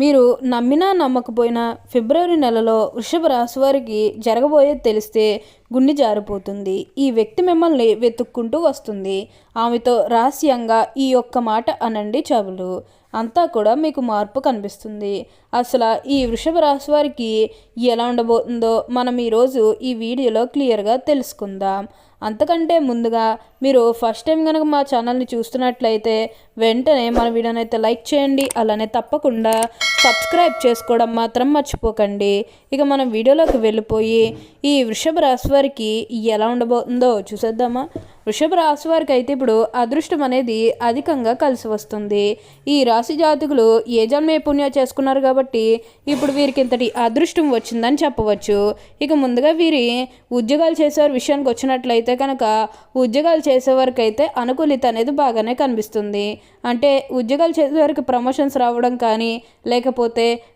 మీరు నమ్మినా నమ్మకపోయినా ఫిబ్రవరి నెలలో వృషభ రాశి వారికి జరగబోయేది తెలిస్తే గుండె జారిపోతుంది. ఈ వ్యక్తి మిమ్మల్ని వెతుక్కుంటూ వస్తుంది. ఆమెతో రహస్యంగా ఈ ఒక్క మాట అనండి చెవులు. అంతా కూడా మీకు మార్పు కనిపిస్తుంది. అసలు ఈ వృషభ రాశి వారికి ఎలా ఉండబోతుందో మనం ఈరోజు ఈ వీడియోలో క్లియర్గా తెలుసుకుందాం. అంతకంటే ముందుగా మీరు ఫస్ట్ టైం కనుక మా ఛానల్ని చూస్తున్నట్లయితే వెంటనే మన వీడియోనైతే లైక్ చేయండి. అలానే తప్పకుండా సబ్స్క్రైబ్ చేసుకోవడం మాత్రం మర్చిపోకండి. ఇక మనం వీడియోలోకి వెళ్ళిపోయి ఈ వృషభ రాశి వారికి ఎలా ఉండబోతుందో చూసేద్దామా? వృషభ రాశి వారికి అయితే ఇప్పుడు అదృష్టం అనేది అధికంగా కలిసి వస్తుంది. ఈ రాశి జాతకులు ఏ జన్మే పుణ్యం చేసుకున్నారు కాబట్టి ఇప్పుడు వీరికి ఇంతటి అదృష్టం వచ్చిందని చెప్పవచ్చు. ఇక ముందుగా వీరి ఉద్యోగాలు చేసే విషయానికి వచ్చినట్లయితే కనుక ఉద్యోగాలు చేసేవారికి అయితే అనుకూలిత అనేది బాగానే కనిపిస్తుంది. అంటే ఉద్యోగాలు చేసేవారికి ప్రమోషన్స్ రావడం కానీ లేకపోతే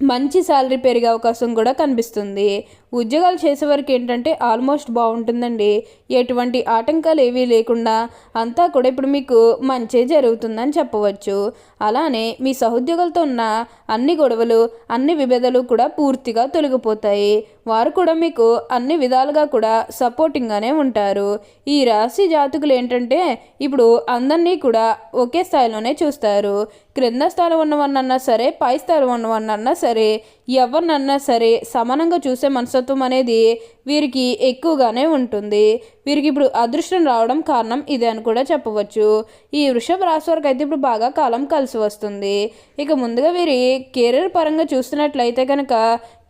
మంచి శాలరీ పెరిగే అవకాశం కూడా కనిపిస్తుంది. ఉద్యోగాలు చేసేవారికి ఏంటంటే ఆల్మోస్ట్ బాగుంటుందండి. ఎటువంటి ఆటంకాలు ఏవీ లేకుండా అంతా కూడా ఇప్పుడు మీకు మంచి జరుగుతుందని చెప్పవచ్చు. అలానే మీ సహోద్యోగులతో ఉన్న అన్ని గొడవలు అన్ని విభేదాలు కూడా పూర్తిగా తొలగిపోతాయి. వారు కూడా మీకు అన్ని విధాలుగా కూడా సపోర్టింగ్గానే ఉంటారు. ఈ రాశి జాతకులు ఏంటంటే ఇప్పుడు అందరినీ కూడా ఒకే స్థాయిలోనే చూస్తారు. క్రింద స్థాయిలో ఉన్నవన్నన్నా సరే పై స్థాయిలో ఉన్నవన్నన్నా సరే సరే ఎవరినన్నా సరే సమానంగా చూసే మనస్తత్వం అనేది వీరికి ఎక్కువగానే ఉంటుంది. వీరికి ఇప్పుడు అదృష్టం రావడం కారణం ఇదే అని కూడా చెప్పవచ్చు. ఈ వృషభ రాశి వారికి అయితే ఇప్పుడు బాగా కాలం కలిసి వస్తుంది. ఇక ముందుగా వీరి కెరీర్ పరంగా చూస్తున్నట్లయితే కనుక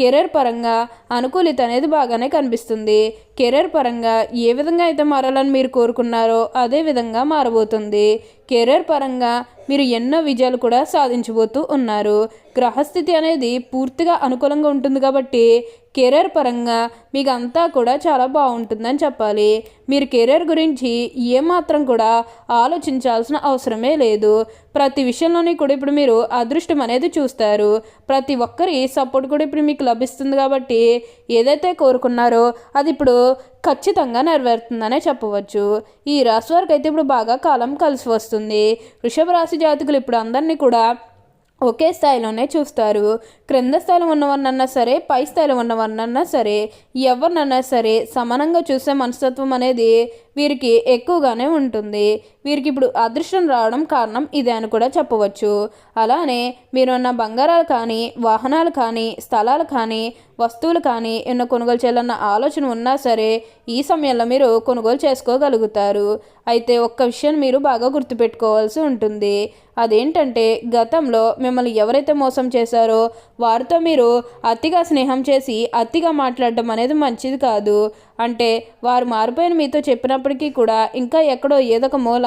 కెరీర్ పరంగా అనుకూలిత అనేది బాగానే కనిపిస్తుంది. కెరీర్ పరంగా ఏ విధంగా అయితే మారాలని మీరు కోరుకున్నారో అదే విధంగా మారబోతుంది. కెరీర్ పరంగా మీరు ఎన్నో విజయాలు కూడా సాధించబోతూ ఉన్నారు. గ్రహస్థితి అనేది పూర్తిగా అనుకూలంగా ఉంటుంది కాబట్టి కెరీర్ పరంగా మీకు అంతా కూడా చాలా బాగుంటుందని చెప్పాలి. మీరు కెరీర్ గురించి ఏమాత్రం కూడా ఆలోచించాల్సిన అవసరమే లేదు. ప్రతి విషయంలోని కూడా ఇప్పుడు మీరు అదృష్టం అనేది చూస్తారు. ప్రతి ఒక్కరి సపోర్ట్ కూడా ఇప్పుడు మీకు లభిస్తుంది కాబట్టి ఏదైతే కోరుకున్నారో అది ఇప్పుడు ఖచ్చితంగా నెరవేరుతుందనే చెప్పవచ్చు. ఈ రాశి వారికి అయితే ఇప్పుడు బాగా కాలం కలిసి వస్తుంది. వృషభ రాశి జాతకులు ఇప్పుడు అందరినీ కూడా ఒకే స్థాయిలోనే చూస్తారు. క్రింద స్థాయిలో ఉన్నవన్నన్నా సరే పై స్థాయిలో ఉన్నవన్నన్నా సరే ఎవరినన్నా సరే సమానంగా చూసే మనస్తత్వం అనేది వీరికి ఎక్కువగానే ఉంటుంది. వీరికి ఇప్పుడు అదృష్టం రావడం కారణం ఇదే అని కూడా చెప్పవచ్చు. అలానే మీరున్న బంగారాలు కానీ వాహనాలు కానీ స్థలాలు కానీ వస్తువులు కానీ ఎన్నో కొనుగోలు చేయాలన్న ఆలోచన ఉన్నా సరే ఈ సమయంలో మీరు కొనుగోలు చేసుకోగలుగుతారు. అయితే ఒక్క విషయం మీరు బాగా గుర్తుపెట్టుకోవాల్సి ఉంటుంది. అదేంటంటే గతంలో మిమ్మల్ని ఎవరైతే మోసం చేశారో వారితో మీరు అతిగా స్నేహం చేసి అతిగా మాట్లాడడం అనేది మంచిది కాదు. అంటే వారు మారిపోయిన మీతో చెప్పినప్పటికీ కూడా ఇంకా ఎక్కడో ఏదో ఒక మూల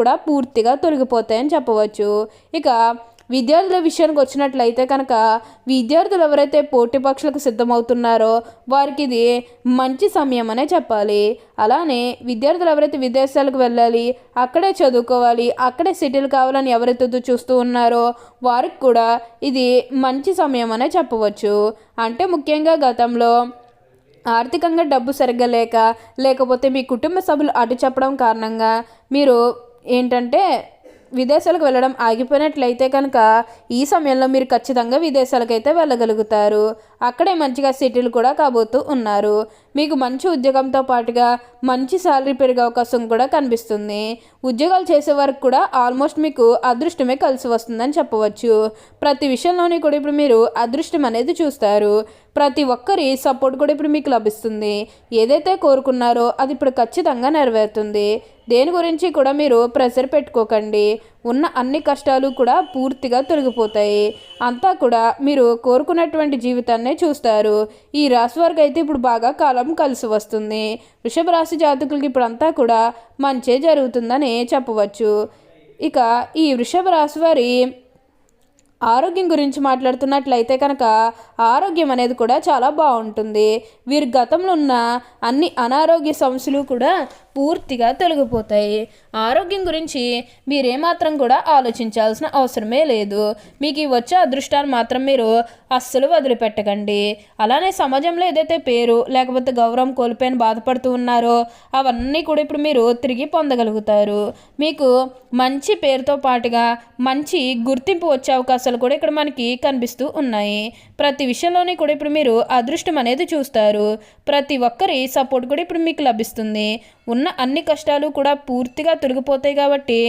కూడా పూర్తిగా తొలగిపోతాయని చెప్పవచ్చు. ఇక విద్యార్థుల విషయానికి వచ్చినట్లయితే కనుక విద్యార్థులు ఎవరైతే పోటీ పక్షులకు సిద్ధమవుతున్నారో వారికి ఇది మంచి సమయం అనే చెప్పాలి. అలానే విద్యార్థులు ఎవరైతే విదేశాలకు వెళ్ళాలి అక్కడే చదువుకోవాలి అక్కడే సెటిల్ కావాలని ఎవరైతే చూస్తూ ఉన్నారో వారికి కూడా ఇది మంచి సమయం అనే చెప్పవచ్చు. అంటే ముఖ్యంగా గతంలో ఆర్థికంగా డబ్బు సరిగ్గా లేక లేకపోతే మీ కుటుంబ సభ్యులు అటు చెప్పడం కారణంగా మీరు ఏంటంటే విదేశాలకు వెళ్ళడం ఆగిపోయినట్లయితే కనుక ఈ సమయంలో మీరు ఖచ్చితంగా విదేశాలకైతే వెళ్ళగలుగుతారు. అక్కడే మంచిగా సెటిల్ కూడా కాబోతూ ఉన్నారు. మీకు మంచి ఉద్యోగంతో పాటుగా మంచి శాలరీ పెరిగే అవకాశం కూడా కనిపిస్తుంది. ఉద్యోగాలు చేసే వరకు కూడా ఆల్మోస్ట్ మీకు అదృష్టమే కలిసి వస్తుందని చెప్పవచ్చు. ప్రతి విషయంలోని కూడా ఇప్పుడు మీరు అదృష్టం అనేది చూస్తారు. ప్రతి ఒక్కరి సపోర్ట్ కూడా ఇప్పుడు మీకు లభిస్తుంది. ఏదైతే కోరుకున్నారో అది ఇప్పుడు ఖచ్చితంగా నెరవేరుతుంది. దేని గురించి కూడా మీరు ప్రెషర్ పెట్టుకోకండి. ఉన్న అన్ని కష్టాలు కూడా పూర్తిగా తొలగిపోతాయి. అంతా కూడా మీరు కోరుకున్నటువంటి జీవితాన్నే చూస్తారు. ఈ రాశి వారికి అయితే ఇప్పుడు బాగా కాలం కలిసి వస్తుంది. వృషభ రాశి జాతకులకి ఇప్పుడు అంతా కూడా మంచే జరుగుతుందని చెప్పవచ్చు. ఇక ఈ వృషభ రాశి వారి ఆరోగ్యం గురించి మాట్లాడుతున్నట్లయితే కనుక ఆరోగ్యం అనేది కూడా చాలా బాగుంటుంది. వీరి గతంలో ఉన్న అన్ని అనారోగ్య సమస్యలు కూడా పూర్తిగా తొలగిపోతాయి. ఆరోగ్యం గురించి మీరేమాత్రం కూడా ఆలోచించాల్సిన అవసరమే లేదు. మీకు వచ్చే అదృష్టాన్ని మాత్రం మీరు అస్సలు వదిలిపెట్టకండి. అలానే సమాజంలో ఏదైతే పేరు లేకపోతే గౌరవం కోల్పోయిన బాధపడుతూ ఉన్నారో అవన్నీ కూడా ఇప్పుడు మీరు తిరిగి పొందగలుగుతారు. మీకు మంచి పేరుతో పాటుగా మంచి గుర్తింపు వచ్చే అవకాశాలు కూడా ఇక్కడ మనకి కనిపిస్తూ ఉన్నాయి. ప్రతి విషయంలోని కూడా ఇప్పుడు మీరు అదృష్టం అనేది చూస్తారు. ప్రతి ఒక్కరి సపోర్ట్ కూడా ఇప్పుడు మీకు లభిస్తుంది. ఉన్న అన్ని కష్టాలు కూడా పూర్తిగా తొలగిపోతాయి కాబట్టి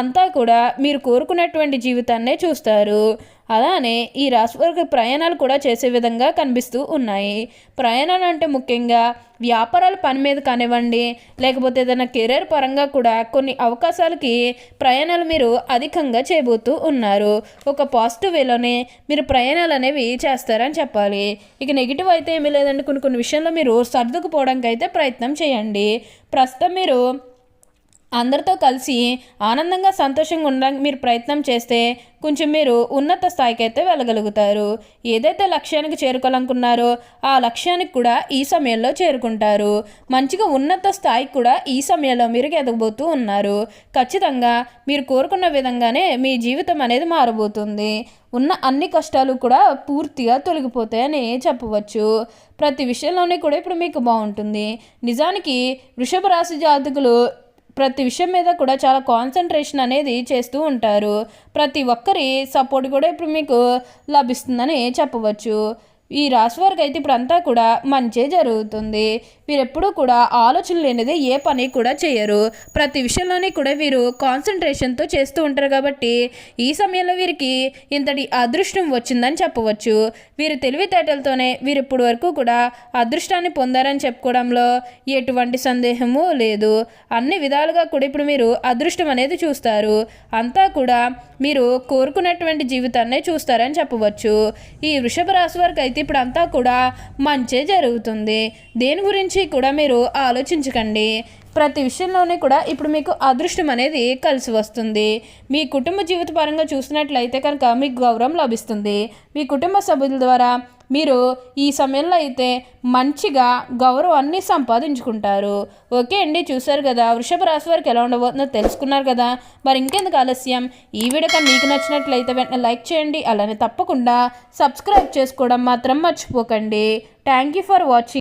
అంతా కూడా మీరు కోరుకున్నటువంటి జీవితాన్నే చూస్తారు. అలానే ఈ రాశి వారికి ప్రయాణాలు కూడా చేసే విధంగా కనిపిస్తూ ఉన్నాయి. ప్రయాణాలు అంటే ముఖ్యంగా వ్యాపారాల పని మీద కానివ్వండి లేకపోతే ఏదైనా కెరీర్ పరంగా కూడా కొన్ని అవకాశాలకి ప్రయాణాలు మీరు అధికంగా చేయబోతూ ఉన్నారు. ఒక పాజిటివ్ వేలోనే మీరు ప్రయాణాలు అనేవి చేస్తారని చెప్పాలి. ఇక నెగిటివ్ అయితే ఏమీ లేదండి. కొన్ని కొన్ని విషయంలో మీరు సర్దుకుపోవడానికి అయితే ప్రయత్నం చేయండి. ప్రస్తుతం మీరు అందరితో కలిసి ఆనందంగా సంతోషంగా ఉండడానికి మీరు ప్రయత్నం చేస్తే కొంచెం మీరు ఉన్నత స్థాయికి అయితే వెళ్ళగలుగుతారు. ఏదైతే లక్ష్యానికి చేరుకోవాలనుకున్నారో ఆ లక్ష్యానికి కూడా ఈ సమయంలో చేరుకుంటారు. మంచిగా ఉన్నత స్థాయికి కూడా ఈ సమయంలో మీరు ఎదగబోతూ ఉన్నారు. ఖచ్చితంగా మీరు కోరుకున్న విధంగానే మీ జీవితం అనేది మారబోతుంది. ఉన్న అన్ని కష్టాలు కూడా పూర్తిగా తొలగిపోతాయని చెప్పవచ్చు. ప్రతి విషయంలోనే కూడా ఇప్పుడు మీకు బాగుంటుంది. నిజానికి వృషభ రాశి జాతకులు ప్రతి విషయం మీద కూడా చాలా కాన్సన్ట్రేషన్ అనేది చేస్తూ ఉంటారు. ప్రతి ఒక్కరి సపోర్ట్ కూడా ఇప్పుడు మీకు లభిస్తుందని చెప్పవచ్చు. ఈ రాశి వారికి అయితే ఇప్పుడు అంతా కూడా మంచే జరుగుతుంది. వీరు ఎప్పుడూ కూడా ఆలోచన లేనిదే ఏ పని కూడా చేయరు. ప్రతి విషయంలోనే కూడా వీరు కాన్సన్ట్రేషన్తో చేస్తూ ఉంటారు కాబట్టి ఈ సమయంలో వీరికి ఇంతటి అదృష్టం వచ్చిందని చెప్పవచ్చు. వీరి తెలివితేటలతోనే వీరు ఇప్పటి వరకు కూడా అదృష్టాన్ని పొందారని చెప్పుకోవడంలో ఎటువంటి సందేహము లేదు. అన్ని విధాలుగా కూడా ఇప్పుడు మీరు అదృష్టం అనేది చూస్తారు. అంతా కూడా మీరు కోరుకున్నటువంటి జీవితాన్నే చూస్తారని చెప్పవచ్చు. ఈ వృషభ రాశి వారికి అయితే ఇప్పుడు అంతా కూడా మంచే జరుగుతుంది. దేని గురించి కూడా మీరు ఆలోచించకండి. ప్రతి విషయంలోనే కూడా ఇప్పుడు మీకు అదృష్టం అనేది కలిసి వస్తుంది. మీ కుటుంబ జీవిత పరంగా చూసినట్లయితే కనుక మీకు గౌరవం లభిస్తుంది. మీ కుటుంబ సభ్యుల ద్వారా మీరు ఈ సమయంలో అయితే మంచిగా గౌరవాన్ని సంపాదించుకుంటారు. ఓకే అండి చూసారు కదా వృషభ రాశి వారికి ఎలా ఉండబోతుందో తెలుసుకున్నారు కదా. మరి ఇంకెందుకు ఆలస్యం? ఈ వీడియో కానీ మీకు నచ్చినట్లయితే వెంటనే లైక్ చేయండి అలానే తప్పకుండా సబ్స్క్రైబ్ చేసుకోవడం మాత్రం మర్చిపోకండి. Thank you for watching.